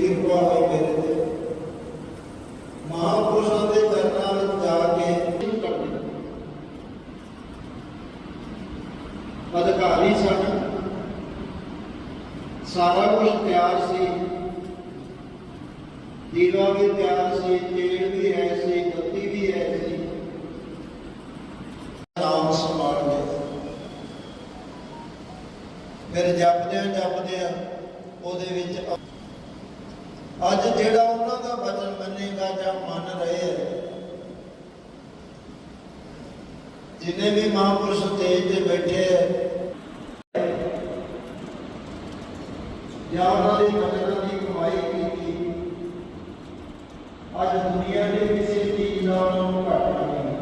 ਕਿਰਪਾ ਹੈ ਮੇਰੇ ਤੇ ਮਹਾਪੁਰਸ਼ਾਂ ਦੇ ਚਰਨਾਂ ਵਿੱਚ ਜਾ ਕੇ ਅਧਿਕਾਰੀ ਸਨ। ਸਾਰਾ ਕੁਝ ਤਿਆਰ ਸੀ। ਦੀਵਾ ਵੀ ਤਿਆਰ ਸੀ, ਤੇਲ ਵੀ ਹੈ ਸੀ ਬੱਤੀ ਵੀ ਹੈ ਸੀ। ਨਾਮ ਸਮਾਣ ਗਏ ਫਿਰ ਜਪਦਿਆਂ ਜਪਦਿਆਂ ਉਹਦੇ ਵਿੱਚ ਅੱਜ ਜਿਹੜਾ ਉਹਨਾਂ ਦਾ ਵਚਨ ਮੰਨੇਗਾ ਜਾਂ ਮੰਨ ਰਹੇ ਹੈ ਜਿਨੇ ਵੀ ਮਹਾਂਪੁਰਸ਼ ਸਟੇਜ ਤੇ ਬੈਠੇ ਹੈ ਜਾਂ ਉਹਨਾਂ ਦੇ ਵਚਨਾਂ ਦੀ ਕਮਾਈ ਕੀਤੀ, ਅੱਜ ਦੁਨੀਆ ਦੇ ਕਿਸੇ ਚੀਜ਼ ਦਾ ਨੂੰ ਘਾਟਾ ਨਹੀਂ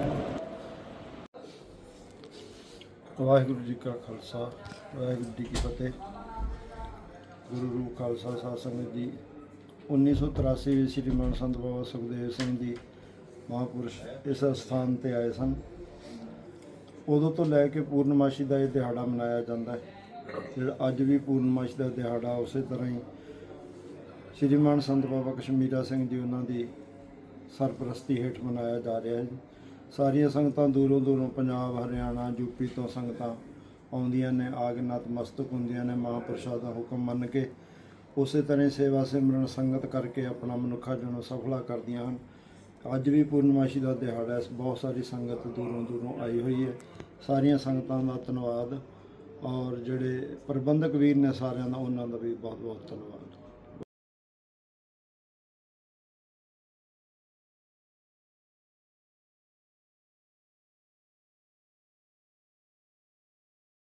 ਵਾਹਿਗੁਰੂ ਜੀ ਕਾ ਖਾਲਸਾ, ਵਾਹਿਗੁਰੂ ਜੀ ਕੀ ਫਤਿਹ। ਗੁਰੂ ਰੂਪ ਖਾਲਸਾ ਸਾਧ ਸੰਗਤ ਜੀ 1983 ਵਿੱਚ ਸ੍ਰੀ ਮਾਨ ਸੰਤ ਬਾਬਾ ਸੁਖਦੇਵ ਸਿੰਘ ਜੀ ਮਹਾਂਪੁਰਸ਼ ਇਸ ਸਥਾਨ ਤੇ ਆਏ ਸਨ। ਉਦੋਂ ਤੋਂ ਲੈ ਕੇ ਪੂਰਨਮਾਸ਼ੀ ਦਾ ਇਹ ਦਿਹਾੜਾ ਮਨਾਇਆ ਜਾਂਦਾ ਹੈ। ਜਿਹੜਾ ਅੱਜ ਵੀ ਪੂਰਨਮਾਸ਼ੀ ਦਾ ਦਿਹਾੜਾ ਉਸੇ ਤਰ੍ਹਾਂ ਹੀ ਸ੍ਰੀ ਮਾਨ ਸੰਤ ਬਾਬਾ ਕਸ਼ਮੀਰਾ ਸਿੰਘ ਜੀ ਉਹਨਾਂ ਦੀ ਸਰਪ੍ਰਸਤੀ ਹੇਠ ਮਨਾਇਆ ਜਾ ਰਿਹਾ ਹੈ। ਸਾਰੀਆਂ ਸੰਗਤਾਂ ਦੂਰੋਂ ਦੂਰੋਂ ਪੰਜਾਬ, ਹਰਿਆਣਾ ਯੂਪੀ ਤੋਂ ਸੰਗਤਾਂ ਆਉਂਦੀਆਂ ਨੇ ਆ ਕੇ ਨਤਮਸਤਕ ਹੁੰਦੀਆਂ ਨੇ, ਮਹਾਂਪੁਰਸ਼ਾਂ ਦਾ ਹੁਕਮ ਮੰਨ ਕੇ ਉਸੇ ਤਰ੍ਹਾਂ ਸੇਵਾ ਸਿਮਰਨ ਸੰਗਤ ਕਰਕੇ ਆਪਣਾ ਮਨੁੱਖਾ ਜਨਮ ਸਫਲਾ ਕਰਦੀਆਂ ਹਨ। ਅੱਜ ਵੀ ਪੂਰਨਮਾਸ਼ੀ ਦਾ ਦਿਹਾੜਾ ਹੈ ਬਹੁਤ ਸਾਰੀ ਸੰਗਤ ਦੂਰੋਂ ਦੂਰੋਂ ਆਈ ਹੋਈ ਹੈ। ਸਾਰੀਆਂ ਸੰਗਤਾਂ ਦਾ ਧੰਨਵਾਦ ਔਰ ਜਿਹੜੇ ਪ੍ਰਬੰਧਕ ਵੀਰ ਨੇ ਸਾਰਿਆਂ ਦਾ, ਉਹਨਾਂ ਦਾ ਵੀ ਬਹੁਤ ਬਹੁਤ ਧੰਨਵਾਦ।